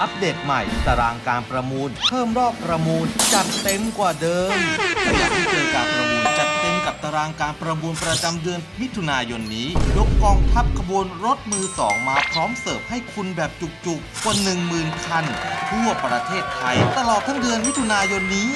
อัปเดตใหม่ ตารางการประมูล เพิ่มรอบประมูล จัดเต็มกว่าเดิมถ้าอยากให้เจอการประมูลจัดเต็มกับตารางการประมูลประจำเดือนมิถุนายนนี้ ยกกองทัพขบวนรถมือสองมาพร้อมเสิร์ฟให้คุณแบบจุกๆกว่า10,000 คัน ทั่วประเทศไทย ตลอดทั้งเดือนมิถุนายนนี้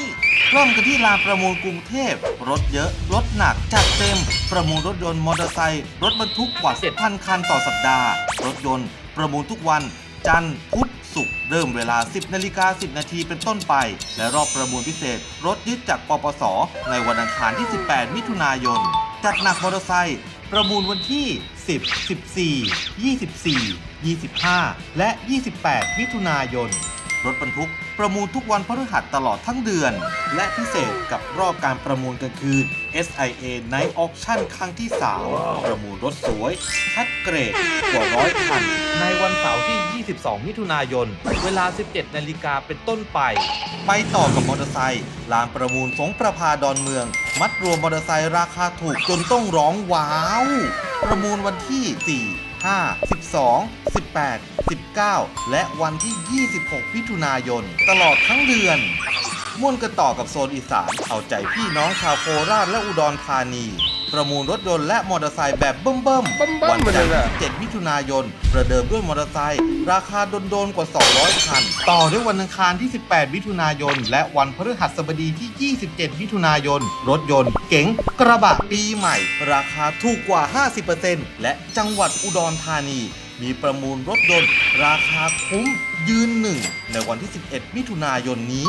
เริ่มกันที่ลานประมูลกรุงเทพ รถเยอะ รถหนัก จัดเต็ม ประมูลรถยนต์มอเตอร์ไซค์รถบรรทุกกว่า7,000 คันต่อสัปดาห์ รถยนต์ ประมูลทุกวัน จันทร์พุธ ศุกร์เริ่มเวลา 10นาฬิกา10 นาทีเป็นต้นไป และรอบประมูลพิเศษ รถยึดจากปปส ในวันอังคารที่ 18 มิถุนายน จัดหนักมอเตอร์ไซค์ประมูลวันที่ 10 14 24 25 และ 28 มิถุนายน รถบรรทุก ประมูลทุกวันพฤหัสตลอดทั้งเดือน และพิเศษกับรอบการประมูลกลางคืน SIA Night Auction ครั้งที่ 3 ประมูลรถสวยคัดเกรดกว่าร้อยคัน ในวันเสาร์ที่ 22 มิถุนายน เวลา 17 นาฬิกาเป็นต้นไป ไปต่อกับมอเตอร์ไซค์ลานประมูลสงประพาดอนเมือง มัดรวมมอเตอร์ไซค์ราคาถูกจนต้องร้องว้าว ประมูลวันที่ 4 5 12 18 19 และวันที่ 26 มิถุนายน ตลอดทั้งเดือน ม่วนกันต่อกับโซนอีสาน เอาใจพี่น้องชาวโคราชและอุดรธานี ประมูลรถยนต์และมอเตอร์ไซค์แบบเบิ่มเบิ่มๆเบิ่มๆวัจันทมาเลยร์อะที่7มิถุนายน ประเดิมด้วยมอเตอร์ไซค์ราคาโดนๆกว่า 200 คัน ต่อด้วยวันอังคารที่ 18 มิถุนายน และวันพฤหัสบดีที่ 27 มิถุนายน รถยนต์เก๋งกระบะปีใหม่ ราคาถูกกว่า 50%และจังหวัดอุดรธานี มีประมูลรถยนต์ ราคาคุ้มยืนหนึ่ง ในวันที่ 11 มิถุนายนนี้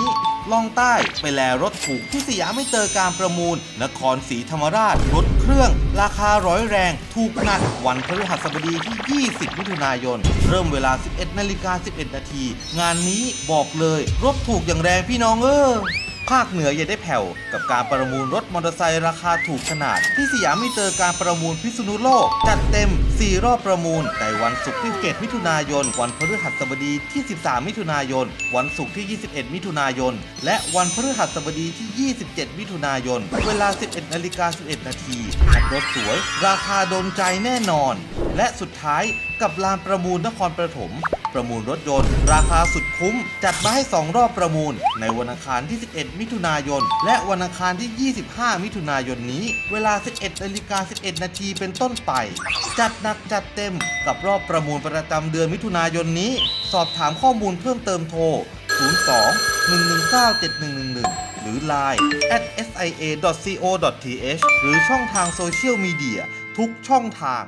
ล่องใต้ไปแลรถถูกที่สยามไม่เจอการประมูล นครศรีธรรมราช รถเครื่อง ราคาร้อยแรง ถูกหนักวันพฤหัสบดีที่ 20 มิถุนายน เริ่มเวลา 11 นาฬิกา 11 นาที งานนี้บอกเลย รถถูกอย่างแรงพี่น้องเออ ภาคเหนืออย่าได้แผ่วกับการประมูลรถมอเตอร์ไซค์ราคาถูกขนาด ที่สยามมิเตอร์การประมูลพิษณุโลก จัดเต็ม 4 รอบประมูลในวันศุกร์ที่ 7 มิถุนายน วันพฤหัสบดีที่ 13 มิถุนายน วันศุกร์ที่ 21 มิถุนายน และวันพฤหัสบดีที่ 27 มิถุนายน เวลา 11นาฬิกา11 นาทีขับรถสวย ราคาโดนใจแน่นอน และสุดท้ายกับลานประมูลนครปฐม ประมูลรถยนต์ ราคาสุดคุ้ม จัดมาให้ 2 รอบประมูล ในวันอังคารที่ 11 มิถุนายน และวันอังคารที่ 25 มิถุนายนนี้ เวลา 11นาฬิกา11 นาทีเป็นต้นไป จัดหนักจัดเต็มกับรอบประมูลประจำเดือนมิถุนายนนี้ สอบถามข้อมูลเพิ่มเติมโทร 02 119 7111 หรือ Line at sia.co.th หรือช่องทางโซเชียลมีเดียทุกช่องทาง